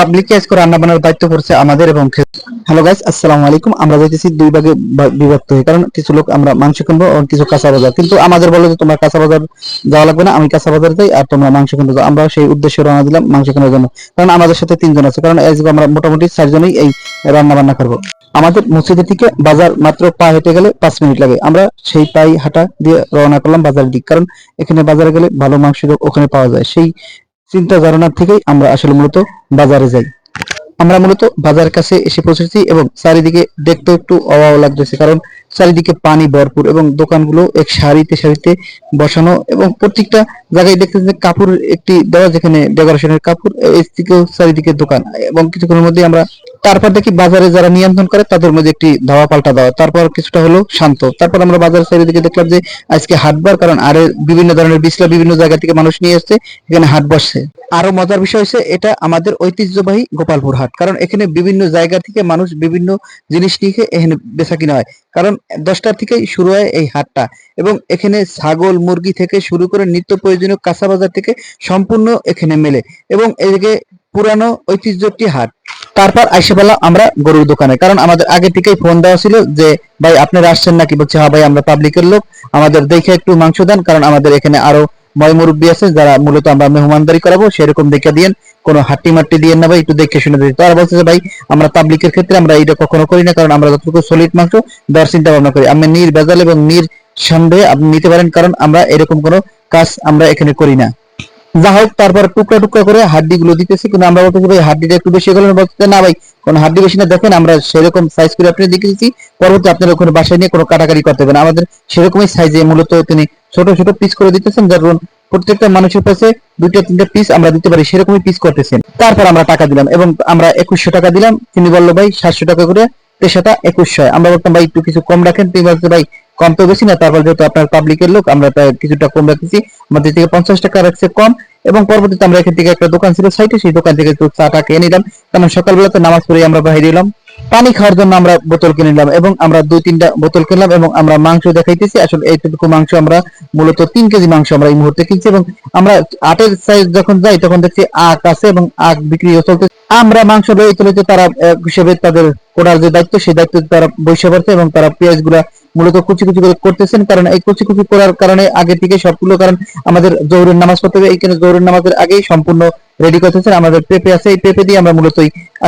পাবলিকে আজকে রান্না দায়িত্ব আমাদের এবং হ্যালো গাইস আসসালামু আলাইকুম। আমরা দুই ভাগে বিভক্ত হই কারণ কিছু লোক আমরা মাংস কিনবো আর কিছু কাঁচা বাজার। কিন্তু আমাদের বলে যে কাঁচা বাজার যাওয়া লাগবে না, আমি কাঁচা বাজার যাই আর তোমরা মাংস আমরা সেই উদ্দেশ্যে দিলাম মাংস কেনার জন্য। কারণ আমাদের সাথে তিনজন আছে। কারণ আমরা মোটামুটি চারজনই এই রান্না বান্না করব। আমাদের মসজিদের থেকে বাজার মাত্র পা হেঁটে গেলে পাঁচ মিনিট লাগে। আমরা সেই পাই হাঁটা দিয়ে রওনা করলাম বাজারের দিক। কারণ এখানে বাজারে গেলে ভালো মাংস ওখানে পাওয়া যায়। সেই চিন্তা ধারণার থেকেই আমরা আসলে মূলত বাজারে যাই। আমরা মূলত বাজার কাছে এসে পৌঁছেছি এবং চারিদিকে দেখতে একটু অভাব লাগতেছে, কারণ চারিদিকে পানি ভরপুর এবং দোকানগুলো এক সারিতে সারিতে বসানো এবং প্রত্যেকটা জায়গায় দেখতেছি যে কাপড় একটি দেওয়া যেখানে ডেকোরেশনের কাপড় এর থেকেও চারিদিকে দোকান এবং কিছুক্ষণের মধ্যে আমরা তারপর দেখি বাজারে যারা নিয়ন্ত্রণ করে, তাদের মধ্যে একটি ধাওয়া পাল্টা দেওয়া। তারপর কিছুটা হলো শান্ত। তারপর আমরা বাজার চারিদিকে দেখলাম যে, আজকে হাটবার কারণ আরে বিভিন্ন ধরনের বিসলা বিভিন্ন জায়গা থেকে মানুষ নিয়ে এসছে, এখানে হাট বসছে। আরও মজার বিষয় হচ্ছে, এটা আমাদের ঐতিহ্যবাহী গোপালপুর হাট। কারণ এখানে বিভিন্ন জায়গা থেকে মানুষ বিভিন্ন জিনিস নিয়ে এখানে বেচা কিনা হয়। কারণ দশটার থেকেই শুরু হয় এই হাটটা। এবং এখানে ছাগল, মুরগি থেকে শুরু করে নিত্য প্রয়োজনীয় কাঁচা বাজার থেকে সম্পূর্ণ এখানে মেলে। এবং এদিকে পুরানো ঐতিহ্য একটি হাট। তারপর আইসে পেলাম আমরা গরুর দোকানে। কারণ আমাদের আগে থেকেই ফোন দেওয়া ছিল যে, ভাই আপনারা আসছেন নাকি? বলছে হ্যাঁ ভাই, আমরা পাবলিকের লোক। আমাদের দেখে একটু মাংস দেন, কারণ আমাদের এখানে আরও ময় মুরব্বী আছে, যারা মূলত আমরা মেহমানদারি করাবো, সেরকম দেখে দিয়েন। কোনো হাট্টি মাট্টি দিয়ে না ভাই, একটু দেখে শুনে দিই তারা বলছে যে ভাই, আমরা পাবলিকের ক্ষেত্রে আমরা এটা কখনো করি না, কারণ আমরা যতটুকু সলিড মাংস, দেওয়ার চিন্তা ভাবনা করি। আমি নির বেজাল এবং নির সন্দেহে আপনি নিতে পারেন, কারণ আমরা এরকম কোনো কাজ আমরা এখানে করি না। যা হোক তারপর টুকরা টুকরা করে হাড্ডি গুলো দিতেছি। কিন্তু আমরা বলতেছি, ভাই, হাড্ডিটা একটু বেশি গেলেন বলতে না ভাই। কোন হাড্ডি বেশি না দেখেন, আমরা সেরকম সাইজ করে আপনি দেখেছি পরবর্তী আপনার ওখানে বাসায় নিয়ে কোনো কাটাকাটি করতে হবে না। আমাদের সেরকমই সাইজে মূলত তিনি ছোট ছোট পিস করে দিতেছেন। যার প্রত্যেকটা মানুষের কাছে দুইটা, তিনটা পিস আমরা দিতে পারি, সেরকমই পিস করতেছেন। তারপর আমরা টাকা দিলাম এবং আমরা একুশশো টাকা দিলাম। তিনি বলল, ভাই, সাতশো টাকা করে তেসাটা একুশশো আমরা বলতাম, ভাই, একটু কিছু কম রাখেন। তিনি বলছে ভাই কম তো বেশি না, তারপর যেহেতু আপনার পাবলিকের লোক, আমরা তাই কিছুটা কম রাখতেছি। আমাদের থেকে পঞ্চাশ টাকা রাখছে কম, এবং পরবর্তীতে আমরা এখান থেকে একটা দোকান ছিল সাইটে, সেই দোকান থেকে একটু চাটা খেয়ে নিলাম। কারণ সকালবেলাতে নামাজ পড়ে আমরা বাইরে এলাম। পানি খাওয়ার জন্য আমরা বোতল কিনে নিলাম, এবং আমরা দুই, তিনটা বোতল কিনলাম এবং আমরা মাংস দেখাইতেছি। আসলে এইটুকু মাংস আমরা মূলত তিন কেজি মাংস আমরা এই মুহূর্তে কিনছি, এবং আমরা আটের সাইজ যখন যাই, তখন দেখছি আখ আছে, এবং আখ বিক্রিও চলতে আমরা মাংস লয়ে চলেছে তারা হিসেবে তাদের কোটার যে দায়িত্ব, সেই দায়িত্ব তারা বসে পড়ছে, এবং তারা পেঁয়াজগুলা মূলত কুচি কুচি করে করতেছেন, কারণ এই কুচি কুচি করার কারণে আগে থেকে সবগুলো, কারণ আমাদের জোহরের নামাজ পড়তে হবে এইখানে জোহরের নামাজের আগেই সম্পূর্ণ রেডি করতেছেন। আমাদের পেঁপে আছে, এই পেঁপে দিয়ে আমরা মূলত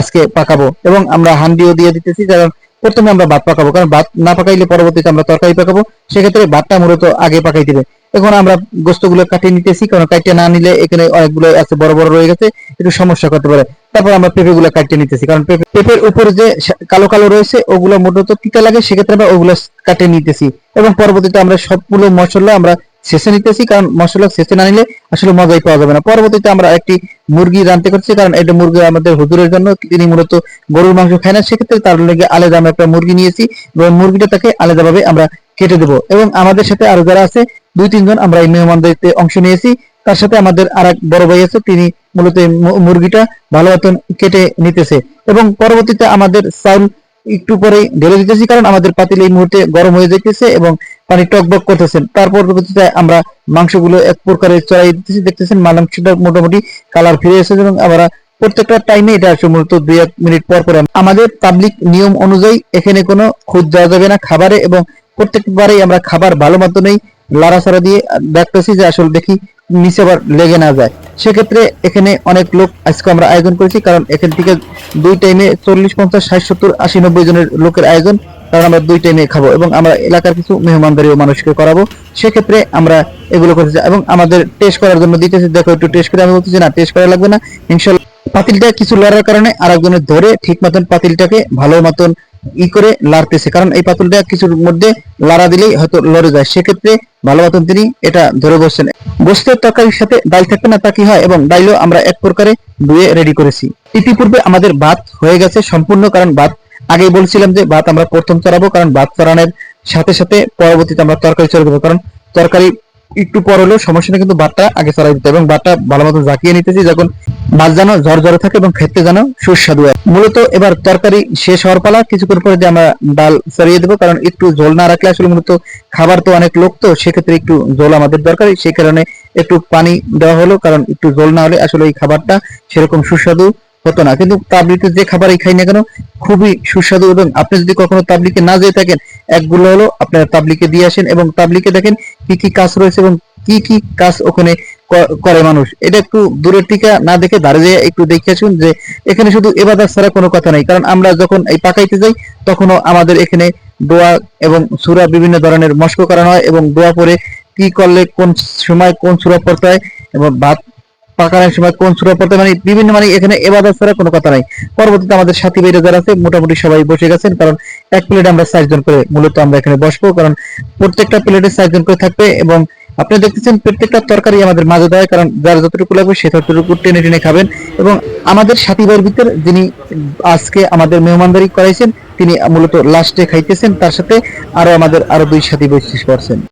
আজকে পাকাবো এবং আমরা হান্ডিও দিয়ে দিতেছি, কারণ প্রথমে আমরা ভাত পাকাবো, কারণ ভাত না পাকাইলে পরবর্তীতে আমরা তরকারি পাকাবো, সেক্ষেত্রে ভাতটা মূলত আগে পাকাই দিবে। এখন আমরা গোস্তগুলো কাটিয়ে নিতেছি, কারণ কাটিয়ে না নিলে এখানে অনেকগুলো আছে, বড় বড় রয়ে গেছে, একটু সমস্যা করতে পারে। তারপর আমরা পেঁপে গুলো কাটিয়ে নিতেছি। কারণ পেঁপের উপরে যে কালো কালো রয়েছে, ওগুলো মূলত তিতা লাগে, সেক্ষেত্রে আমরা ওগুলো কাটিয়ে নিতেছি। এবং পরবর্তীতে আমরা সবগুলো মশলা আমরা শেষে নিতেছি, কারণ মশলা শেষে না নিলে আসলে মজাই পাওয়া যাবে না। পরবর্তীতে আমরা একটি মুরগি রানতে করছি, কারণ এটা মুরগি আমাদের হুজুরের জন্য, তিনি মূলত গরুর মাংস খায় না, সেক্ষেত্রে তার লেগে আলাদা আমরা একটা মুরগি নিয়েছি, এবং মুরগিটা তাকে আলাদাভাবে আমরা কেটে দেবো। এবং আমাদের সাথে আরও যারা আছে, দুই তিনজন আমরা এই মেহমানদারিতে অংশ নিয়েছি। তার সাথে আমাদের আর এক বড় ভাই আছে, তিনি মূলত মুরগিটা ভালো মতন কেটে নিতেছে। এবং পরবর্তীতে আমাদের চাউল একটু পরে ঢেলে দিতেছি, কারণ আমাদের পাতিল এই মুহূর্তে গরম হয়ে যাইতেছে এবং পানি টকবক করতেছেন তারপর পরবর্তীতে আমরা মাংসগুলো এক প্রকারে চড়াই দিতেছি, দেখতেছেন মাংসটা মোটামুটি কালার ফিরে এসেছে এবং আমরা প্রত্যেকটা টাইমে এটা আসলে মূলত দুই এক মিনিট পর পর আমাদের পাবলিক নিয়ম অনুযায়ী এখানে কোনো খুদ দেওয়া যাবে না খাবারে এবং প্রত্যেকবারেই আমরা খাবার ভালো মতনই লাড়াছাড়া দিয়ে দেখতেছি যে আসলে দেখি নিচে আবার লেগে না যায়। সেক্ষেত্রে এখানে অনেক লোক আজকে আমরা আয়োজন করেছি, কারণ এখান থেকে দুই টাইমে চল্লিশ, পঞ্চাশ, ষাট, সত্তর, আশি, নব্বই জনের লোকের আয়োজন, কারণ আমরা দুই টাইমে খাব এবং আমরা এলাকার কিছু মেহমানদারিও মানুষকে করাবো। সেক্ষেত্রে আমরা এগুলো করতেছি এবং আমাদের টেস্ট করার জন্য দিতেছি, দেখো একটু টেস্ট করে আমি বলতেছি না টেস্ট করা লাগবে না, ইনশাল্লাহ। পাতিলটা কিছু লড়ার কারণে আরেকজনের ধরে ঠিক মতন পাতিলটাকে ভালো মতন ই করে লাড়তেছে। কারণ এই পাতিলটা কিছুর মধ্যে লাড়া দিলেই হয়তো লড়ে যায়। সেক্ষেত্রে ভালো মতন তিনি এটা ধরে বসছেন। গোস্তের তরকারির সাথে ডাল থাকবে না তা কি হয়? এবং ডাইলও আমরা এক প্রকারে ধুয়ে রেডি করেছি। ইতিপূর্বে আমাদের ভাত হয়ে গেছে সম্পূর্ণ, কারণ ভাত আগেই বলছিলাম যে ভাত আমরা প্রথম চড়াবো, কারণ ভাত চড়ানোর সাথে সাথে পরবর্তীতে আমরা তরকারি চড়ে দেবো। কারণ তরকারি একটু পর হলেও সমস্যা কিন্তু ভাতটা আগে চড়াই দিতে এবং ভাতটা ভালো মতো জাকিয়ে নিতেছি যখন মাছ যেন ঝরঝরে থাকে এবং খেতে যেন সুস্বাদু হয়। মূলত এবার তরকারি শেষ হওয়ার পালা। কিছুক্ষণ পরে যে আমরা ডাল সরিয়ে দেবো, কারণ একটু ঝোল না রাখলে আসলে মূলত খাবার তো অনেক লোক, তো সেক্ষেত্রে একটু ঝোল আমাদের দরকার। সেই কারণে একটু পানি দেওয়া হলো, কারণ একটু ঝোল না হলে আসলে এই খাবারটা সেরকম সুস্বাদু হতো না। কিন্তু তাবলিকে যে খাবারই খাই না কেন, খুবই সুস্বাদু। এবং আপনি যদি কখনো তাবলিকে না যেয়ে থাকেন, একগুলো হলো আপনারা তাবলিকে দিয়ে আসেন এবং তাবলিকে দেখেন কি কি কাজ রয়েছে এবং কি কি কাজ ওখানে করে মানুষ। এটা একটু দূরের থেকে না দেখে দাঁড়িয়ে একটু দেখে আসুন যে এখানে শুধু এবাদার ছাড়া কোনো কথা নেই। কারণ আমরা যখন এই পাকাইতে যাই, তখনও আমাদের এখানে দোয়া এবং সুরা বিভিন্ন ধরনের মস্ক করানো হয় এবং দোয়া পরে কি করলে কোন সময় কোন সুরা পড়তে হয় এবং ভাত পাকানোর সময় কোন সুরা পড়তে মানে বিভিন্ন মানে এখানে এবাদার ছাড়া কোনো কথা নাই। পরবর্তীতে আমাদের সাথী বাইরে যারা আছে, মোটামুটি সবাই বসে গেছেন, কারণ এক প্লেটে আমরা চারজন করে মূলত আমরা এখানে বসবো, কারণ প্রত্যেকটা প্লেটে চারজন করে থাকবে এবং আপনি দেখতেছেন প্রত্যেকটা তরকারি আমাদের মাঝে দেয়, কারণ যার যতটুকু লাগবে সে ততটুকু টেনে টেনে খাবেন। এবং আমাদের সাথী ভাইয়ের ভিতর যিনি আজকে আমাদের মেহমানদারি করাইছেন, তিনি মূলত লাস্টে খাইতেছেন, তার সাথে আরও আমাদের আরও দুই সাথী বৈশিষ্ট্য করছেন।